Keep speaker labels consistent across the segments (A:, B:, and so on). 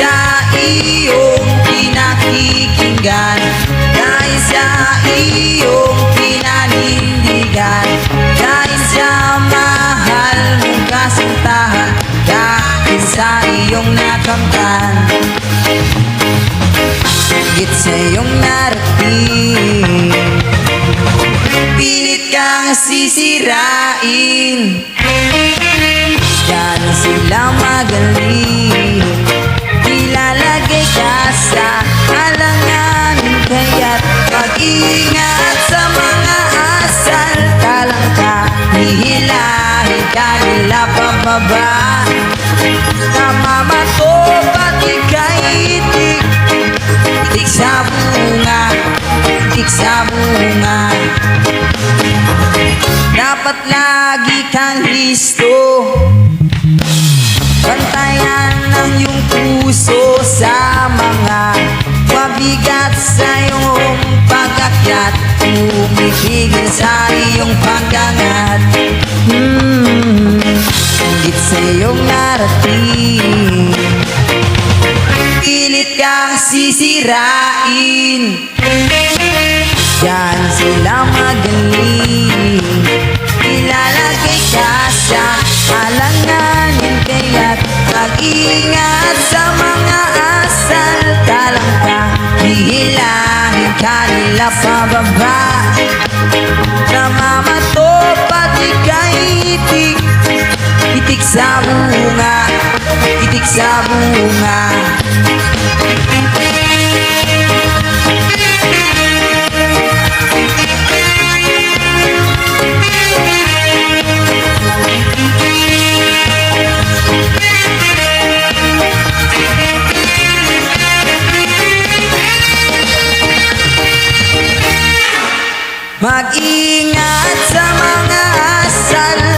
A: sa iyong pinakikinggan. Dahil sa iyong pinanindigan. Dahil sa mahal mong kasintahan. Dahil sa iyong nakamtan. Higit sa iyong narating. Pilit kang sisirain. Yan sila magaling mag-ingat sa mga asal. Talang ka, hihilahin ka nila pababa Namamato pati kaitik Itik? Itik sa bunga Dapat lagi kang listo Bantayan ng iyong puso sa mga Mabigat sa iyong pagakyat Umipigil sa iyong pagkangat hmm, Higit sa iyong narating. Pilit kang sisirain. Yan sila magaling. Ilalagay ka sa alanganin Kaya't mag-ingat sa mga asal. Talang ka, hihilahin ka nila pababa Namamato pati kaitik Itik sa bunga, itik sa bunga Mag-ingat sa mga asal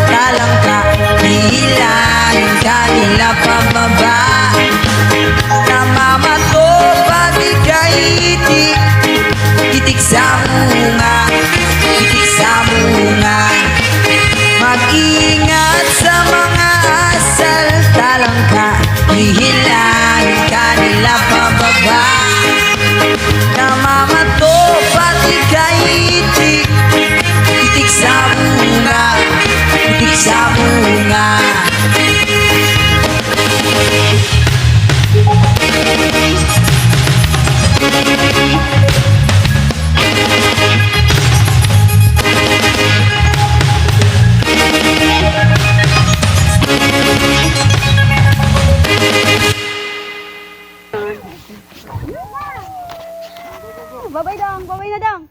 A: Babay dong, babay na dong.